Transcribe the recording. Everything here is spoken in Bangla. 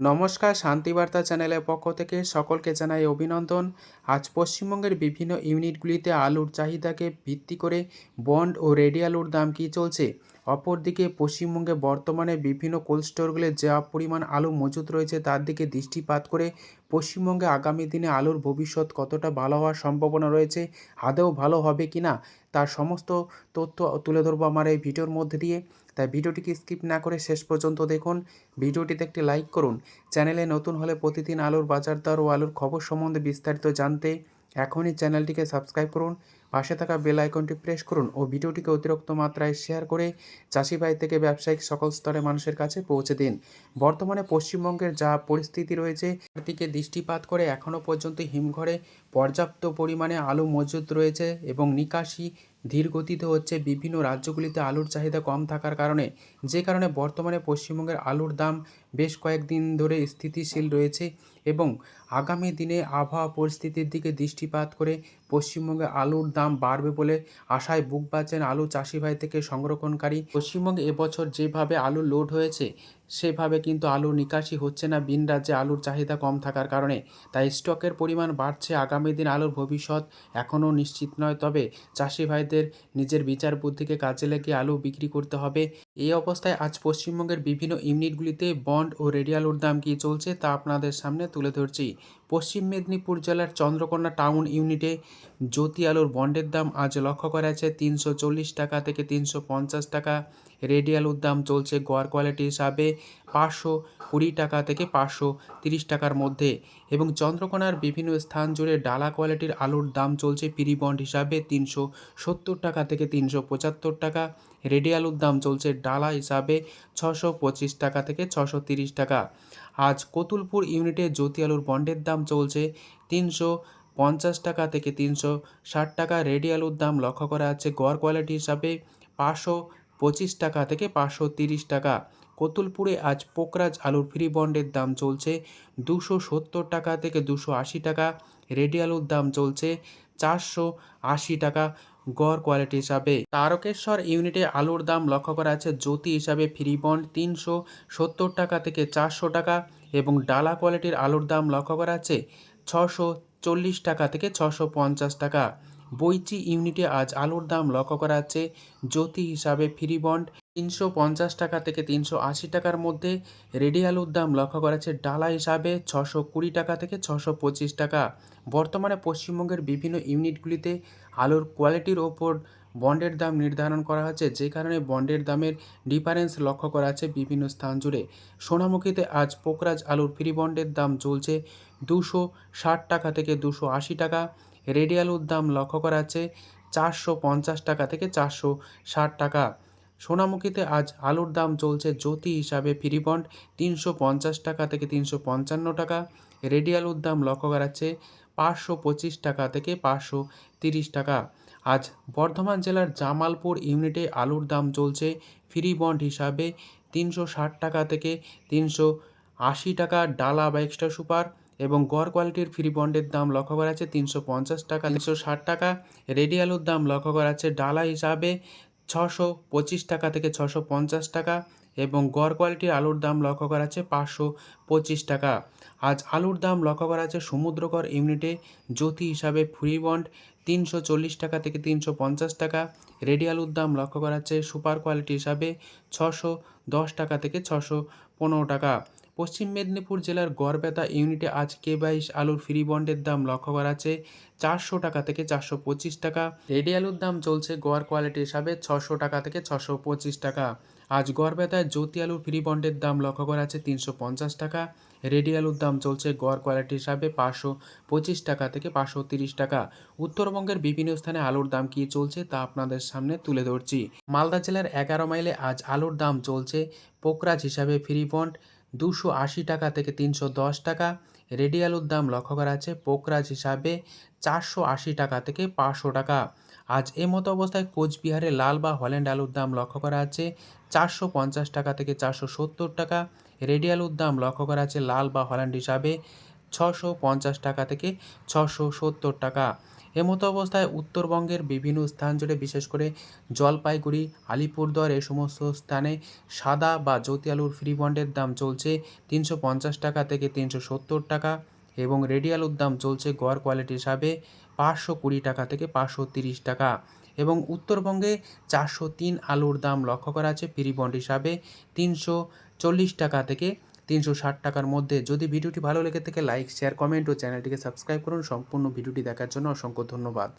নমস্কার, শান্তিবার্তা চ্যানেলের পক্ষ থেকে সকলকে জানাই অভিনন্দন। আজ পশ্চিমবঙ্গের বিভিন্ন ইউনিটগুলিতে আলুর চাহিদাকে ভিত্তি করে বন্ড ও রেডি আলুর দাম কী চলছে? অপরদিকে পশ্চিমবঙ্গে বর্তমানে বিভিন্ন কোল্ড স্টোরগুলো যা পরিমাণ আলু মজুত রয়েছে, তার দিকে দৃষ্টিপাত করে পশ্চিমবঙ্গে আগামী দিনে আলুর ভবিষ্যৎ কতটা ভালো হওয়ার সম্ভাবনা রয়েছে, আদৌ ভালো হবে কি না, তার সমস্ত তথ্য তুলে ধরবো আমার এই ভিডিওর মধ্যে দিয়ে। তাই ভিডিওটিকে স্কিপ না করে শেষ পর্যন্ত দেখুন। ভিডিওটিতে একটি লাইক করুন। চ্যানেলে নতুন হলে প্রতিদিন আলুর বাজার দর ও আলুর খবর সম্বন্ধে বিস্তারিত জানতে এখনই চ্যানেলটিকে সাবস্ক্রাইব করুন। পাশে থাকা বেল আইকনটি প্রেস করুন ও ভিডিওটিকে অতিরিক্ত মাত্রায় শেয়ার করে চাষি ভাই থেকে ব্যবসায়িক সকল স্তরে মানুষের কাছে পৌঁছে দিন। বর্তমানে পশ্চিমবঙ্গের যা পরিস্থিতি রয়েছে দিকে দৃষ্টিপাত করে এখনও পর্যন্ত হিমঘরে পর্যাপ্ত পরিমাণে আলু মজুত রয়েছে এবং নিকাশি ধীর গতিতে হচ্ছে বিভিন্ন রাজ্যগুলিতে আলুর চাহিদা কম থাকার কারণে, যে কারণে বর্তমানে পশ্চিমবঙ্গের আলুর দাম বেশ কয়েকদিন ধরে স্থিতিশীল রয়েছে এবং আগামী দিনে আবহাওয়া পরিস্থিতির দিকে দৃষ্টিপাত করে পশ্চিমবঙ্গে আলুর দাম বাড়বে বলে আশায় বুক বাঁচছেন আলু চাষি ভাই থেকে সংরক্ষণকারী। পশ্চিমবঙ্গে এবছর যেভাবে আলু লোড হয়েছে সেভাবে কিন্তু আলু নিকাশি হচ্ছে না। বিন রাজ্যে আলুর চাহিদা কম থাকার কারণে তাই স্টকের পরিমাণ বাড়ছে। আগামী দিন আলুর ভবিষ্যৎ এখনও নিশ্চিত নয়। তবে চাষি ভাইদের নিজের বিচার বুদ্ধিকে কাজে লেগে আলু বিক্রি করতে হবে। এই অবস্থায় আজ পশ্চিমবঙ্গের বিভিন্ন ইউনিটগুলিতে বন্ড ও রেডি আলুর দাম কী চলছে তা আপনাদের সামনে তুলে ধরছি। পশ্চিম মেদিনীপুর জেলার চন্দ্রকোনা টাউন ইউনিটে জ্যোতি আলুর বন্ডের দাম আজ লক্ষ্য করা যাচ্ছে তিনশো চল্লিশ টাকা থেকে তিনশো পঞ্চাশ টাকা। রেডি আলুর দাম চলছে গড় কোয়ালিটি হিসাবে পাঁচশো কুড়ি টাকা থেকে পাঁচশো তিরিশ টাকার মধ্যে এবং চন্দ্রকোনার বিভিন্ন স্থান জুড়ে ডালা কোয়ালিটির আলুর দাম চলছে পিরি বন্ড হিসাবে তিনশো সত্তর টাকা থেকে তিনশো পঁচাত্তর টাকা। রেডি আলুর দাম চলছে ডালা হিসাবে ছশো পঁচিশ টাকা থেকে ছশো তিরিশ টাকা। আজ কতুলপুর ইউনিটে জ্যোতি আলুর বন্ডের দাম চলছে তিনশো পঞ্চাশ টাকা থেকে তিনশো ষাট টাকা। রেডি আলুর দাম লক্ষ্য করা যাচ্ছে গড় কোয়ালিটি হিসাবে পাঁচশো পঁচিশ টাকা থেকে পাঁচশো তিরিশ টাকা। কতুলপুরে আজ পোকরাজ আলুর ফ্রি বন্ডের দাম চলছে দুশো সত্তর টাকা থেকে দুশো আশি টাকা। রেডি আলুর দাম চলছে চারশো আশি টাকা। গড় কোয়ালিটি হিসাবে। তারকেশ্বর ইউনিটে আলুর দাম লক্ষ্য করা আছে জ্যোতি হিসাবে ফ্রি বন্ড তিনশো সত্তর টাকা থেকে চারশো টাকা এবং ডালা কোয়ালিটির আলুর দাম লক্ষ্য করা আছে ছশো চল্লিশ টাকা থেকে ছশো পঞ্চাশ টাকা। বইচি ইউনিটে আজ আলুর দাম লক্ষ্য করা আছে জ্যোতি হিসাবে ফ্রি বন্ড তিনশো পঞ্চাশ টাকা থেকে তিনশো আশি টাকার মধ্যে রেডি আলুর দাম লক্ষ্য করা যাচ্ছে ডালা হিসাবে ছশো কুড়ি টাকা থেকে ছশো পঁচিশ টাকা। বর্তমানে পশ্চিমবঙ্গের বিভিন্ন ইউনিটগুলিতে আলুর কোয়ালিটির ওপর বন্ডের দাম নির্ধারণ করা হচ্ছে যে কারণে বন্ডের দামের ডিফারেন্স লক্ষ্য করা আছে বিভিন্ন স্থান জুড়ে। সোনামুখীতে আজ পোকরাজ আলুর ফ্রি বন্ডের দাম চলছে দুশো ষাট টাকা থেকে দুশো আশি টাকা। রেডি আলুর দাম লক্ষ্য করা আছে চারশো পঞ্চাশ টাকা থেকে চারশো ষাট টাকা। সোনামুখীতে আজ আলুর দাম চলছে জ্যোতি হিসাবে ফ্রি বন্ড তিনশো পঞ্চাশ টাকা থেকে তিনশো পঞ্চান্ন টাকা। রেডি আলুর দাম লক্ষ্য করাচ্ছে পাঁচশো পঁচিশ টাকা থেকে পাঁচশো তিরিশ টাকা। আজ বর্ধমান জেলার জামালপুর ইউনিটে আলুর দাম চলছে ফ্রি বন্ড হিসাবে তিনশো ষাট টাকা থেকে তিনশো আশি টাকা ডালা বা এক্সট্রা সুপার এবং গড় কোয়ালিটির ফ্রি বন্ডের দাম লক্ষ্য করা যাচ্ছে তিনশো পঞ্চাশ টাকা তিনশো ষাট টাকা। রেডি আলুর দাম লক্ষ্য করা যাচ্ছে ডালা হিসাবে ছশো পঁচিশ টাকা থেকে ছশো পঞ্চাশ টাকা এবং গড় কোয়ালিটির আলুর দাম লক্ষ্য করা যাচ্ছে পাঁচশো পঁচিশ টাকা। আজ আলুর দাম লক্ষ্য করা আছে সমুদ্রকর ইউনিটে জ্যোতি হিসাবে ফ্রি বন্ড তিনশো চল্লিশ টাকা থেকে তিনশো পঞ্চাশ টাকা। রেডি আলুর দাম লক্ষ্য করা যাচ্ছে সুপার কোয়ালিটি হিসাবে ছশো দশ টাকা থেকে ছশো পনেরো টাকা। পশ্চিম মেদিনীপুর জেলার গড়বেতা ইউনিটে আজ কে বাইশ আলুর ফ্রি বন্ডের দাম লক্ষ্য করা আছে। চারশো টাকা থেকে চারশো পঁচিশ টাকা। রেডি আলুর দাম চলছে গড় কোয়ালিটি হিসাবে ছশো টাকা থেকে ছশো পঁচিশ টাকা। আজ গড়বেতায় জ্যোতি আলুর ফ্রি বন্ডের দাম লক্ষ্য করা আছে তিনশো পঞ্চাশ টাকা। রেডি আলুর দাম চলছে গড় কোয়ালিটি হিসাবে পাঁচশো পঁচিশ টাকা থেকে পাঁচশো তিরিশ টাকা। উত্তরবঙ্গের বিভিন্ন স্থানে আলুর দাম কী চলছে তা আপনাদের সামনে তুলে ধরছি। মালদা জেলার এগারো মাইলে আজ আলুর দাম চলছে পোকরাজ হিসাবে ফ্রি বন্ড। দুশো আশি টাকা থেকে তিনশো দশ টাকা। রেডি আলুর দাম লক্ষ্য করা আছে পোকরাজ হিসাবে চারশো আশি টাকা থেকে পাঁচশো টাকা। আজ এ মতো অবস্থায় কোচবিহারে লাল বা হল্যান্ড আলুর দাম লক্ষ্য করা আছে চারশো পঞ্চাশ টাকা থেকে চারশো সত্তর টাকা। রেডি আলুর দাম লক্ষ্য করা আছে লাল বা হল্যান্ড হিসাবে ছশো পঞ্চাশ টাকা থেকে ছশো সত্তর টাকা। এমতো অবস্থায় উত্তরবঙ্গের বিভিন্ন স্থান জুড়ে বিশেষ করে জলপাইগুড়ি, আলিপুরদুয়ার এই সমস্ত স্থানে সাদা বা জ্যোতি আলুর ফ্রি বন্ডের দাম চলছে তিনশো পঞ্চাশ টাকা থেকে তিনশো সত্তর টাকা এবং রেডি আলুর দাম চলছে গড় কোয়ালিটি হিসাবে পাঁচশো কুড়ি টাকা থেকে পাঁচশো তিরিশ টাকা এবং উত্তরবঙ্গে চারশো তিন আলুর দাম লক্ষ্য করা আছে ফ্রি বন্ড হিসাবে তিনশো চল্লিশ টাকা থেকে তিনশো ষাট টাকার মধ্যে। যদি ভিডিওটি ভালো লেগে থাকে লাইক শেয়ার কমেন্ট ও চ্যানেলটিকে সাবস্ক্রাইব করুন। সম্পূর্ণ ভিডিওটি দেখার জন্য অসংখ্য ধন্যবাদ।